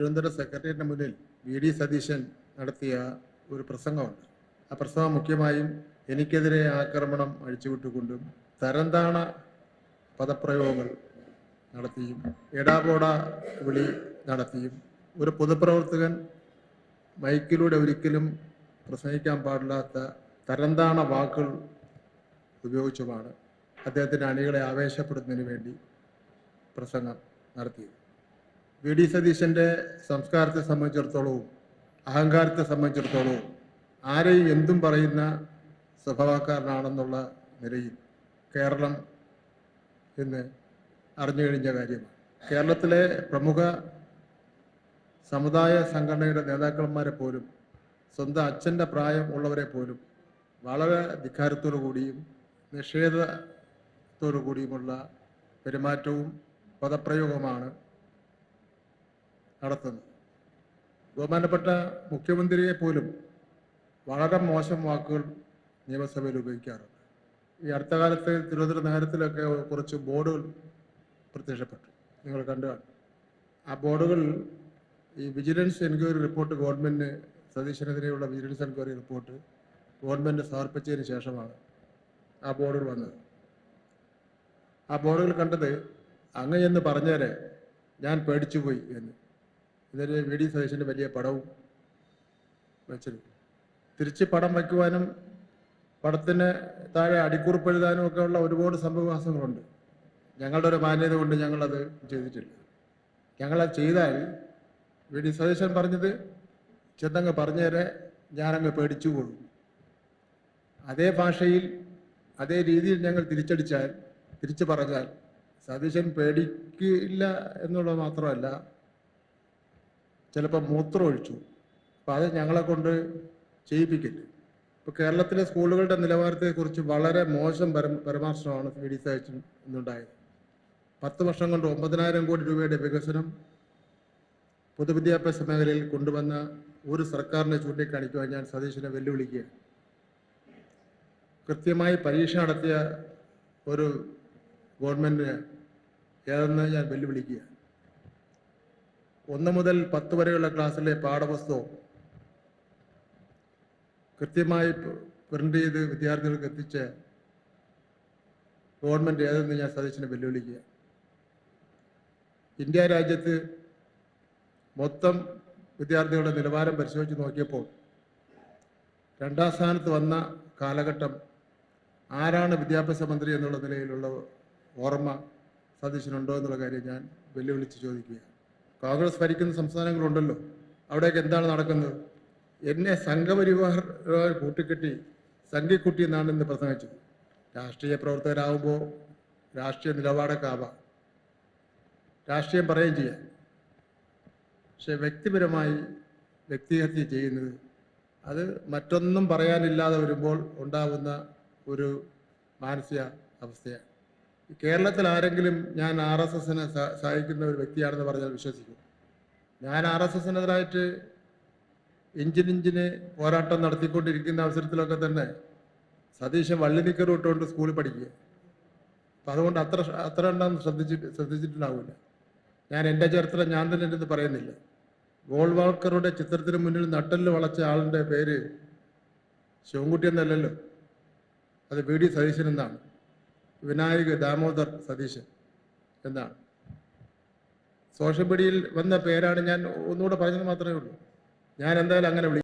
തിരുവനന്തപുരം സെക്രട്ടേറിയറ്റിന് മുന്നിൽ V D Satheesan നടത്തിയ ഒരു പ്രസംഗമുണ്ട്. ആ പ്രസംഗം മുഖ്യമായും എനിക്കെതിരെ ആക്രമണം അഴിച്ചുവിട്ടുകൊണ്ടും തരംതാണ പദപ്രയോഗങ്ങൾ നടത്തിയും എടാപോട വിളി നടത്തിയും ഒരു പൊതുപ്രവർത്തകൻ മൈക്കിലൂടെ ഒരിക്കലും പ്രസംഗിക്കാൻ പാടില്ലാത്ത തരംതാണ വാക്കുകൾ ഉപയോഗിച്ചുമാണ് അദ്ദേഹത്തിന്റെ അണികളെ ആവേശപ്പെടുന്നതിന് വേണ്ടി പ്രസംഗം നടത്തിയത്. വി ഡി സതീശന്റെ സംസ്കാരത്തെ സംബന്ധിച്ചിടത്തോളവും അഹങ്കാരത്തെ സംബന്ധിച്ചിടത്തോളവും ആരെയും എന്തും പറയുന്ന സ്വഭാവക്കാരനാണെന്നുള്ള നിലയിൽ കേരളം ഇന്ന് അറിഞ്ഞു കഴിഞ്ഞ കാര്യമാണ്. കേരളത്തിലെ പ്രമുഖ സമുദായ സംഘടനയുടെ നേതാക്കന്മാരെ പോലും സ്വന്തം അച്ഛന്റെ പ്രായം ഉള്ളവരെ പോലും വളരെ ധിക്കാരത്തോടു കൂടിയും നിഷേധത്തോടു കൂടിയുമുള്ള പെരുമാറ്റവും പദപ്രയോഗമാണ് നടത്തുന്നത് ബഹുമാനപ്പെട്ട മുഖ്യമന്ത്രിയെ പോലും വളരെ മോശം വാക്കുകൾ നിയമസഭയിൽ ഉപയോഗിക്കാറുണ്ട്. ഈ അടുത്ത കാലത്ത് തിരുവനന്തപുരം നഗരത്തിലൊക്കെ കുറച്ച് ബോർഡുകൾ പ്രത്യക്ഷപ്പെട്ടു. നിങ്ങൾ കണ്ടു ആ ബോർഡുകൾ ഈ വിജിലൻസ് എൻക്വയറി റിപ്പോർട്ട് ഗവൺമെന്റ് സതീശനെതിരെയുള്ള വിജിലൻസ് എൻക്വയറി റിപ്പോർട്ട് ഗവൺമെന്റ് സമർപ്പിച്ചതിന് ശേഷമാണ് ആ ബോർഡുകൾ വന്നത്. ആ ബോർഡുകൾ കണ്ടത് അങ്ങ് എന്ന് പറഞ്ഞേരെ ഞാൻ പേടിച്ചുപോയി എന്ന്. എന്നിട്ട് വി ഡി സതീശന്റെ വലിയ പടവും വെച്ചിരുന്നു തിരിച്ച് പടം വയ്ക്കുവാനും പടത്തിന് താഴെ അടിക്കുറിപ്പ് എഴുതാനും ഒക്കെ ഉള്ള ഒരുപാട് സംഭവവാസങ്ങളുണ്ട്. ഞങ്ങളുടെ ഒരു മാന്യത കൊണ്ട് ഞങ്ങളത് ചെയ്തിട്ടില്ല. ഞങ്ങളത് ചെയ്താൽ വി ഡി സതീശൻ പറഞ്ഞത് ചെന്നങ്ങ് പറഞ്ഞേരെ ഞാനങ്ങ് പേടിച്ചു അതേ ഭാഷയിൽ അതേ രീതിയിൽ ഞങ്ങൾ തിരിച്ചടിച്ചാൽ തിരിച്ചു പറഞ്ഞാൽ സതീശൻ പേടിക്കില്ല എന്നുള്ളത് മാത്രമല്ല ചിലപ്പോൾ മൂത്രം ഒഴിച്ചു അപ്പോൾ അത് ഞങ്ങളെ കൊണ്ട് ചെയ്യിപ്പിക്കില്ല ഇപ്പോൾ കേരളത്തിലെ സ്കൂളുകളുടെ നിലവാരത്തെക്കുറിച്ച് വളരെ മോശം പരം പരാമർശമാണ് വി ഡി സതീശൻ ഇന്നുണ്ടായത്. പത്ത് വർഷം കൊണ്ട് ഒമ്പതിനായിരം കോടി രൂപയുടെ വികസനം പൊതുവിദ്യാഭ്യാസ മേഖലയിൽ കൊണ്ടുവന്ന ഒരു സർക്കാരിനെ ചൂണ്ടിക്കാണിക്കുവാൻ ഞാൻ സതീശനെ വെല്ലുവിളിക്കുകയാണ്. കൃത്യമായി പരീക്ഷ നടത്തിയ ഒരു ഗവൺമെന്റിന് ഏതെന്ന് ഞാൻ വെല്ലുവിളിക്കുക ഒന്ന് മുതൽ പത്ത് വരെയുള്ള ക്ലാസ്സിലെ പാഠപുസ്തകം കൃത്യമായി പ്രിന്റ് ചെയ്ത് വിദ്യാർത്ഥികൾക്ക് എത്തിച്ച് ഗവൺമെന്റ് ഏതെന്ന് ഞാൻ സതീശനെ വെല്ലുവിളിക്കുക. ഇന്ത്യ രാജ്യത്ത് മൊത്തം വിദ്യാർത്ഥികളുടെ നിലവാരം പരിശോധിച്ച് നോക്കിയപ്പോൾ രണ്ടാം സ്ഥാനത്ത് വന്ന കാലഘട്ടം ആരാണ് വിദ്യാഭ്യാസ മന്ത്രി എന്നുള്ള നിലയിലുള്ള ഓർമ്മ സതീശനുണ്ടോ എന്നുള്ള കാര്യം ഞാൻ വെല്ലുവിളിച്ച് ചോദിക്കുക കോൺഗ്രസ് ഭരിക്കുന്ന സംസ്ഥാനങ്ങളുണ്ടല്ലോ. അവിടെയൊക്കെ എന്താണ് നടക്കുന്നത്? എന്നെ സംഘപരിവാർ കൂട്ടിക്കെട്ടി സംഘിക്കുട്ടി എന്നാണ് ഇന്ന് പ്രസംഗിച്ചത്. രാഷ്ട്രീയ പ്രവർത്തകരാകുമ്പോൾ രാഷ്ട്രീയ നിലപാടൊക്കെ രാഷ്ട്രീയം പറയുകയും ചെയ്യാം. പക്ഷെ വ്യക്തിപരമായി വ്യക്തിഹത്യ ചെയ്യുന്നത് അത് മറ്റൊന്നും പറയാനില്ലാതെ വരുമ്പോൾ ഉണ്ടാകുന്ന ഒരു മാനസിക അവസ്ഥയാണ് കേരളത്തിൽ ആരെങ്കിലും ഞാൻ ആർ എസ് എസിനെ സഹായിക്കുന്ന ഒരു വ്യക്തിയാണെന്ന് പറഞ്ഞാൽ വിശ്വസിക്കും. ഞാൻ ആർ എസ് എസിനെതിരായിട്ട് ഇഞ്ചിനിഞ്ചിന് പോരാട്ടം നടത്തിക്കൊണ്ടിരിക്കുന്ന അവസരത്തിലൊക്കെ തന്നെ സതീശൻ വള്ളി നിക്കർ ഇട്ടുകൊണ്ട് സ്കൂളിൽ പഠിക്കുക. അപ്പം അതുകൊണ്ട് അത്ര അത്ര എണ്ണം ശ്രദ്ധിച്ചിട്ട് ശ്രദ്ധിച്ചിട്ടുണ്ടാവില്ല. ഞാൻ എന്റെ ചരിത്രം ഞാൻ തന്നെ എന്റെ പറയുന്നില്ല. ഗോൾവാൾക്കറുടെ ചിത്രത്തിന് മുന്നിൽ നട്ടൽ വളച്ച ആളിന്റെ പേര് ശിവൻകുട്ടി എന്നല്ലല്ലോ. അത് വി ഡി സതീശൻ എന്നാണ്. വിനായക് ദാമോദർ സതീശൻ എന്നാണ്. സോഷ്യൽ മീഡിയയിൽ വന്ന പേരാണ് ഞാൻ ഒന്നുകൂടെ പറഞ്ഞത് മാത്രമേ ഉള്ളൂ. ഞാൻ എന്തായാലും അങ്ങനെ വിളിക്കും